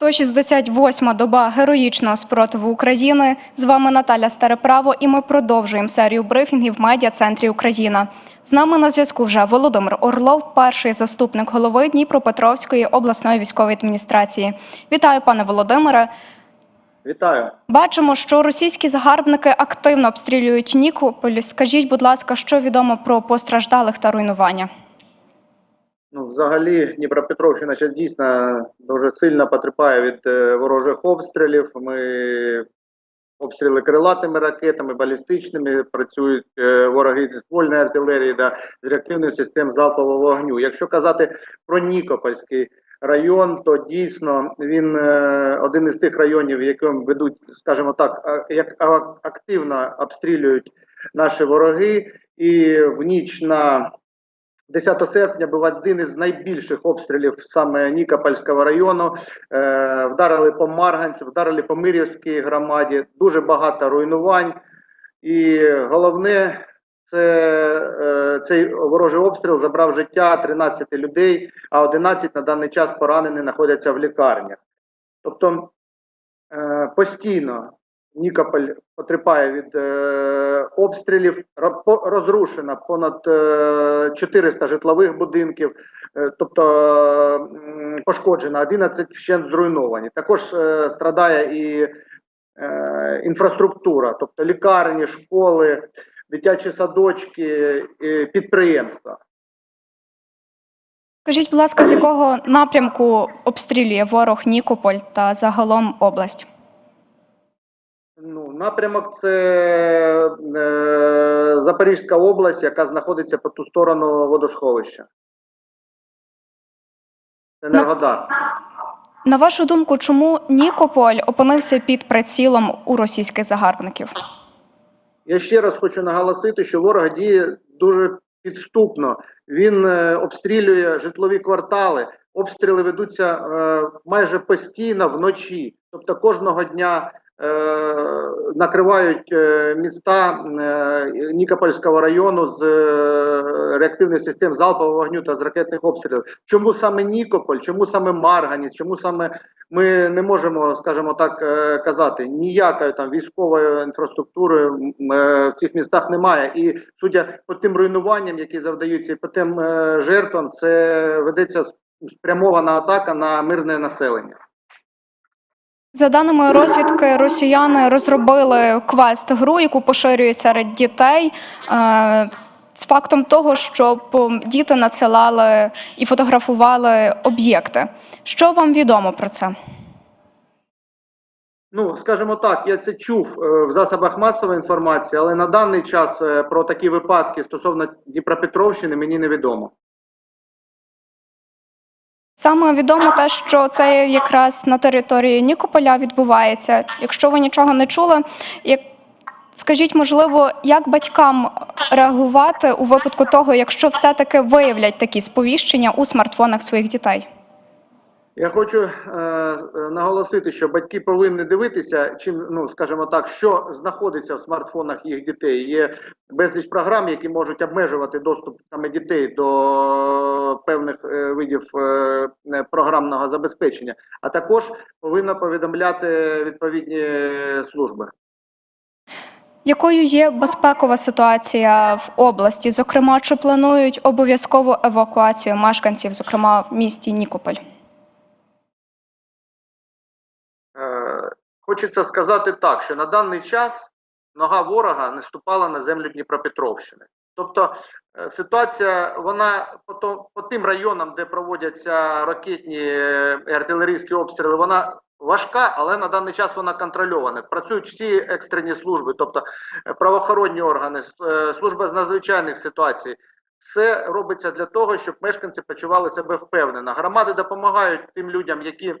168-ма доба героїчного спротиву України. З вами Наталя Стареправо, і ми продовжуємо серію брифінгів в медіа-центрі Україна. З нами на зв'язку вже Володимир Орлов, перший заступник голови Дніпропетровської обласної військової адміністрації. Вітаю, пане Володимире. Вітаю. Бачимо, що російські загарбники активно обстрілюють Нікополь. Скажіть, будь ласка, що відомо про постраждалих та руйнування? Ну, взагалі, Дніпропетровщина зараз дійсно дуже сильно потерпає від е, ворожих обстрілів. Ми обстріли крилатими ракетами, балістичними, працюють е, вороги зі ствольної артилерії да, з реактивних систем залпового вогню. Якщо казати про Нікопольський район, то дійсно він е, один із тих районів, в якому ведуть, скажімо так, як активно обстрілюють наші вороги, і в ніч на 10 серпня був один із найбільших обстрілів саме Нікопольського району. Е, вдарили по Марганцю, вдарили по Мирівській громаді. Дуже багато руйнувань. І головне, це е, цей ворожий обстріл забрав життя 13 людей, а 11 на даний час поранені знаходяться в лікарнях. Тобто е, постійно Нікополь потерпає від е, обстрілів, Ро- розрушено понад е, 400 житлових будинків, е, тобто пошкоджено 11 вщент зруйновані. Також е, страдає і е, інфраструктура, тобто лікарні, школи, дитячі садочки, е, підприємства. Скажіть, будь ласка, з якого напрямку обстрілює ворог Нікополь та загалом область? Напрямок це е, Запорізька область, яка знаходиться по ту сторону водосховища. Енергодар. На вашу думку, чому Нікополь опинився під прицілом у російських загарбників? Я ще раз хочу наголосити, що ворог діє дуже підступно. Він е, обстрілює житлові квартали. Обстріли ведуться е, майже постійно вночі. Тобто кожного дня накривають е, міста е, Нікопольського району з е, реактивних систем залпового вогню та з ракетних обстрілів. Чому саме Нікополь, чому саме Марганіць, чому саме ми не можемо, скажімо так, е, казати, ніякої там військової інфраструктури е, в цих містах немає. І судя по тим руйнуванням, які завдаються, і по тим е, жертвам, це ведеться спрямована атака на мирне населення. За даними розвідки, росіяни розробили квест-гру, яку поширюють серед дітей. е, З фактом того, щоб діти надсилали і фотографували об'єкти. Що вам відомо про це? Ну, скажімо так, я це чув е, в засобах масової інформації, але на даний час е, про такі випадки стосовно Дніпропетровщини мені невідомо. Саме відомо те, що це якраз на території Нікополя відбувається. Якщо ви нічого не чули, як скажіть, можливо, як батькам реагувати у випадку того, якщо все-таки виявлять такі сповіщення у смартфонах своїх дітей? Я хочу е, наголосити, що батьки повинні дивитися, чим ну скажімо так, що знаходиться в смартфонах їх дітей. Є безліч програм, які можуть обмежувати доступ саме дітей до певних е, видів е, програмного забезпечення, а також повинна повідомляти відповідні служби. Якою є безпекова ситуація в області? Зокрема, чи планують обов'язкову евакуацію мешканців, зокрема в місті Нікополь? Хочеться сказати так, що на даний час нога ворога не ступала на землю Дніпропетровщини. Тобто е, ситуація, вона по, то, по тим районам, де проводяться ракетні е, артилерійські обстріли, вона важка, але на даний час вона контрольована. Працюють всі екстрені служби, тобто е, правоохоронні органи, служба з надзвичайних ситуацій. Все робиться для того, щоб мешканці почували себе впевнено. Громади допомагають тим людям, які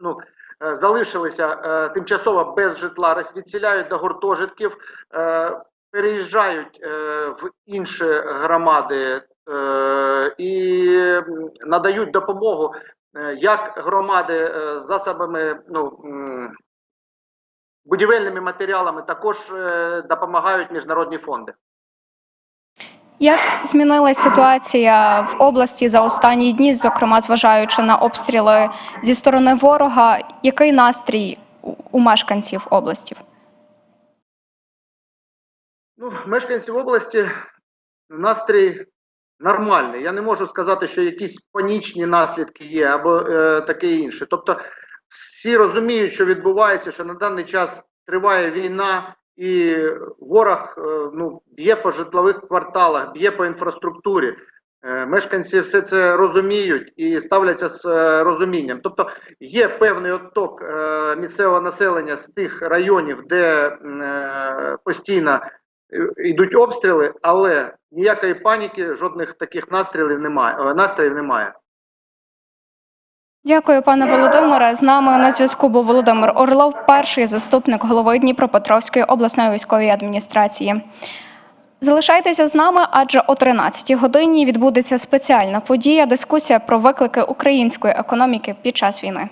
ну, залишилися е, тимчасово без житла, відселяють до гуртожитків, е, переїжджають е, в інші громади е, і надають допомогу е, як громади е, засобами, ну, будівельними матеріалами, також е, допомагають міжнародні фонди. Як змінилась ситуація в області за останні дні, зокрема зважаючи на обстріли зі сторони ворога? Який настрій у- мешканців області? Ну, мешканців області настрій нормальний. Я не можу сказати, що якісь панічні наслідки є або е, таке інше. Тобто, всі розуміють, що відбувається, що на даний час триває війна, і ворог е, ну, б'є по житлових кварталах, б'є по інфраструктурі. Е, Мешканці все це розуміють і ставляться з е, розумінням. Тобто є певний отток місцевого населення з тих районів, де постійно йдуть обстріли, але ніякої паніки, жодних таких настрілів немає. Настроїв немає. Дякую, пане Володимире. З нами на зв'язку був Володимир Орлов, перший заступник голови Дніпропетровської обласної військової адміністрації. Залишайтеся з нами, адже о 13-й годині відбудеться спеціальна подія дискусія про виклики української економіки під час війни.